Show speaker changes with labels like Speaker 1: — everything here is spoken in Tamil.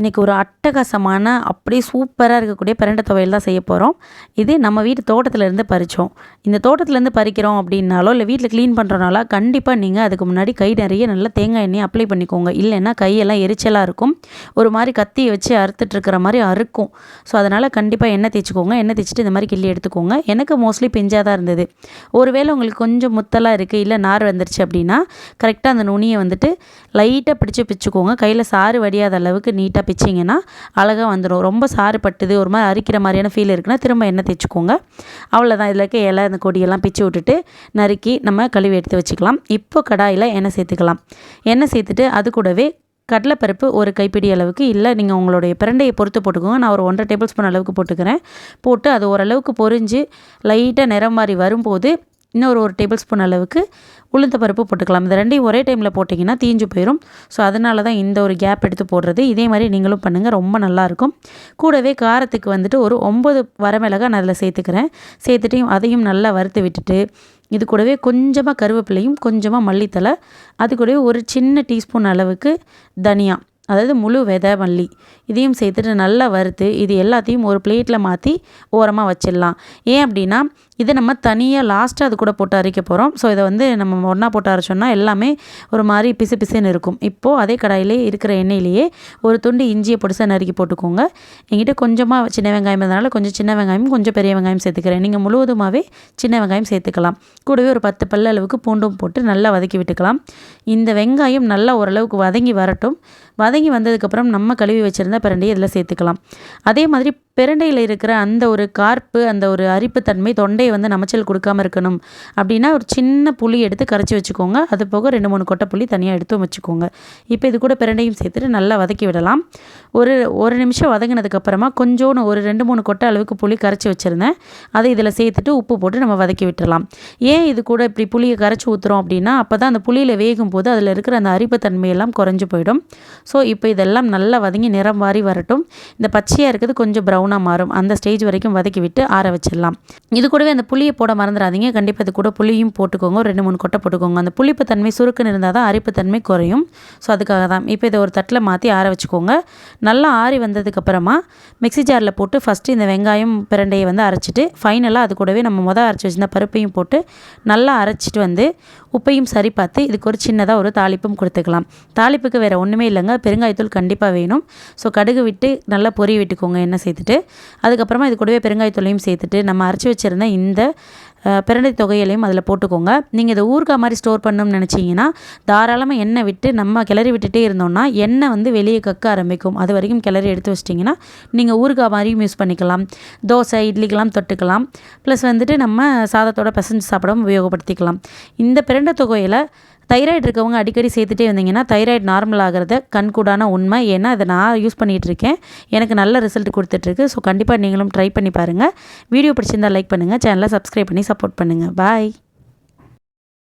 Speaker 1: இன்றைக்கி ஒரு அட்டகாசமான அப்படியே சூப்பராக இருக்கக்கூடிய பிரண்டை துவையல் தான் செய்ய போகிறோம் இது நம்ம வீட்டு தோட்டத்துலேருந்து பறித்தோம் இந்த தோட்டத்துலேருந்து பறிக்கிறோம் அப்படின்னாலோ இல்லை வீட்டில் க்ளீன் பண்ணுறனால கண்டிப்பாக நீங்கள் அதுக்கு முன்னாடி கை நிறைய நல்லா தேங்காய் எண்ணெய் அப்ளை பண்ணிக்கோங்க. இல்லைன்னா கையெல்லாம் எரிச்சலாக இருக்கும். ஒரு மாதிரி கத்தியை வச்சு அறுத்துட்ருக்கிற மாதிரி அறுக்கும். ஸோ அதனால் கண்டிப்பாக எண்ணெய் தேய்ச்சிக்கோங்க. எண்ணெய் தேய்ச்சிட்டு இந்த மாதிரி கிள்ளி எடுத்துக்கோங்க. எனக்கு மோஸ்ட்லி பிஞ்சாக தான் இருந்தது. ஒருவேளை உங்களுக்கு கொஞ்சம் முத்தலாக இருக்குது இல்லை நார் வந்துருச்சு அப்படின்னா கரெக்டாக அந்த நுனியை வந்துட்டு லைட்டாக பிடிச்சி பிச்சுக்கோங்க கையில் சாறு வடியாத அளவுக்கு நீட்டாக பிச்சிங்கன்னா அழகாக வந்துடும் ரொம்ப சாறு பட்டுது ஒரு மாதிரி அரிக்கிற மாதிரியான ஃபீல் இருக்குன்னா திரும்ப எண்ணெய் தேய்ச்சிக்கோங்க. அவ்வளோதான் இதில் இருக்க இலை அந்த கொடியெல்லாம் பிச்சு விட்டுட்டு நறுக்கி நம்ம கழுவி எடுத்து வச்சுக்கலாம். இப்போ கடாயில் எண்ணெய் சேர்த்துக்கலாம். எண்ணெய் சேர்த்துட்டு அது கூடவே கடலைப்பருப்பு ஒரு கைப்பிடி அளவுக்கு இல்லை நீங்கள் உங்களுடைய பிரண்டையை பொறுத்து போட்டுக்கோங்க. நான் ஒரு ஒன்றரை டேபிள் ஸ்பூன் அளவுக்கு போட்டுக்கிறேன். போட்டு அது ஓரளவுக்கு பொரிஞ்சு லைட்டாக நிறம் மாதிரி வரும்போது இன்னொரு ஒரு டேபிள் ஸ்பூன் அளவுக்கு உளுந்த பருப்பு போட்டுக்கலாம். இந்த ரெண்டையும் ஒரே டைமில் போட்டிங்கன்னா தீஞ்சு போயிடும் ஸோ அதனால தான் இந்த ஒரு கேப் எடுத்து போடுறது. இதே மாதிரி நீங்களும் பண்ணுங்கள் ரொம்ப நல்லாயிருக்கும் கூடவே காரத்துக்கு வந்துட்டு ஒரு ஒம்பது வரமிளகாய் நான் அதில் சேர்த்துக்கிறேன். சேர்த்துட்டையும் அதையும் நல்லா வறுத்து விட்டுட்டு இது கூடவே கொஞ்சமாக கருவேப்பிலையும் கொஞ்சமாக மல்லித்தலை அது கூடவே ஒரு சின்ன டீஸ்பூன் அளவுக்கு தனியா அதாவது முழு விதை மல்லி இதையும் சேர்த்துட்டு நல்லா வறுத்து இது எல்லாத்தையும் ஒரு பிளேட்டில் மாற்றி ஓரமாக வச்சிடலாம். ஏன் அப்படின்னா இதை நம்ம தனியாக லாஸ்ட்டாக அது கூட போட்டு அரைக்க போகிறோம் ஸோ இதை வந்து நம்ம ஒன்றா போட்டு அரைச்சோன்னா எல்லாமே ஒரு மாதிரி பிசு பிசுன்னு இருக்கும். இப்போது அதே கடாயிலே இருக்கிற எண்ணெயிலேயே ஒரு துண்டு இஞ்சியை பொடிசாக நறுக்கி போட்டுக்கோங்க. எங்கிட்ட கொஞ்சமாக சின்ன வெங்காயம் இருந்தனால கொஞ்சம் சின்ன வெங்காயம் கொஞ்சம் பெரிய வெங்காயம் சேர்த்துக்கிறேன். நீங்கள் முழுவதுமாகவே சின்ன வெங்காயம் சேர்த்துக்கலாம். கூடவே ஒரு பத்து பல்ல அளவுக்கு பூண்டும் போட்டு நல்லா வதக்கி விட்டுக்கலாம். இந்த வெங்காயம் நல்லா ஓரளவுக்கு வதங்கி வரட்டும். வதங்கி வந்ததுக்கப்புறம் நம்ம கழுவி வச்சுருந்த பிரண்டையை இதில் சேர்த்துக்கலாம். அதே மாதிரி பிரண்டையில் இருக்கிற அந்த ஒரு கார்ப்பு அந்த ஒரு அரிப்புத்தன்மை தொண்டையை வந்து நமைச்சல் கொடுக்காமல் இருக்கணும். அப்படின்னா ஒரு சின்ன புளி எடுத்து கரைச்சி வச்சுக்கோங்க. அது போக ரெண்டு மூணு கொட்டை புளி தனியாக எடுத்து வச்சுக்கோங்க. இப்போ இது கூட பிரண்டையும் சேர்த்துட்டு நல்லா வதக்கி விடலாம். ஒரு ஒரு நிமிஷம் வதங்கினதுக்கப்புறமா கொஞ்சோன்னு ஒரு ரெண்டு மூணு கொட்டை அளவுக்கு புளி கரைச்சி வச்சுருந்தேன். அதை இதில் சேர்த்துட்டு உப்பு போட்டு நம்ம வதக்கி விட்டுடலாம் ஏன் இது கூட இப்படி புளியை கரைச்சி ஊற்றுறோம் அப்படின்னா அப்போ தான் அந்த புளியில் வேகும் போது அதில் இருக்கிற அந்த அரிப்புத்தன்மையெல்லாம் குறைஞ்சி போயிடும். ஸோ இப்போ இதெல்லாம் நல்லா வதங்கி நிறம் மாறி வரட்டும். இந்த பச்சையாக இருக்கிறது கொஞ்சம் ப்ரௌன் ப்ரௌனாக மாறும். அந்த ஸ்டேஜ் வரைக்கும் வதக்கி விட்டு ஆற வச்சிடலாம். இது கூடவே அந்த புளியை போட மறந்துடாதீங்க. கண்டிப்பாக இது கூட புளியும் போட்டுக்கோங்க. ரெண்டு மூணு கொட்டை போட்டுக்கோங்க. அந்த புளிப்பு தன்மை சுருக்குன்னு இருந்தால் தான் அரிப்பு தன்மை குறையும். ஸோ அதுக்காக தான். இப்போ இதை ஒரு தட்டில் மாற்றி ஆற வச்சுக்கோங்க. நல்லா ஆறி வந்ததுக்கப்புறமா மிக்சி ஜாரில் போட்டு ஃபஸ்ட்டு இந்த வெங்காயம் பிரண்டையை வந்து அரைச்சிட்டு ஃபைனலாக அது கூடவே நம்ம மொதல் அரைச்சி வச்சிருந்த பருப்பையும் போட்டு நல்லா அரைச்சிட்டு வந்து உப்பையும் சரி பார்த்து இதுக்கு ஒரு சின்னதாக ஒரு தாளிப்பும் கொடுத்துக்கலாம். தாளிப்புக்கு வேறு ஒன்றுமே இல்லைங்க. பெருங்காயத்தூள் கண்டிப்பாக வேணும். ஸோ கடுகு விட்டு நல்லா பொறி விட்டுக்கோங்க. எண்ணெய் சேர்த்துட்டு அதுக்கப்புறமா இது கூடவே பெருங்காயத்தூளையும் சேர்த்துட்டு நம்ம அரைச்சி வச்சுருந்த இந்த பிரண்டை தொகையிலையும் அதில் போட்டுக்கோங்க. நீங்கள் இதை ஊறுகாய் மாதிரி ஸ்டோர் பண்ணணும்னு நினச்சிங்கன்னா தாராளமாக எண்ணெய் விட்டு நம்ம கிளறி விட்டுட்டே இருந்தோம்னா எண்ணெய் வந்து வெளியே கக்க ஆரம்பிக்கும். அது வரைக்கும் கிளறி எடுத்து வச்சிட்டிங்கன்னா நீங்கள் ஊறுகாய் மாதிரியும் யூஸ் பண்ணிக்கலாம். தோசை இட்லிக்கெல்லாம் தொட்டுக்கலாம். ப்ளஸ் வந்துட்டு நம்ம சாதத்தோட பசஞ்சு சாப்பிடவும் உபயோகப்படுத்திக்கலாம். இந்த பிரண்டை தொகையில் தைராய்டு இருக்கவங்க அடிக்கடி சேர்த்துட்டே வந்தீங்கன்னா தைராய்டு நார்மல் ஆகிறத கண்கூடான உண்மை. ஏன்னா அதை நான் யூஸ் பண்ணிகிட்டு இருக்கேன் எனக்கு நல்ல ரிசல்ட் கொடுத்துட்ருக்கு. ஸோ கண்டிப்பாக நீங்களும் ட்ரை பண்ணி பாருங்கள் வீடியோ பிடிச்சிருந்தால் லைக் பண்ணுங்கள் சேனலை சப்ஸ்கிரைப் பண்ணி சப்போர்ட் பண்ணுங்கள் பாய்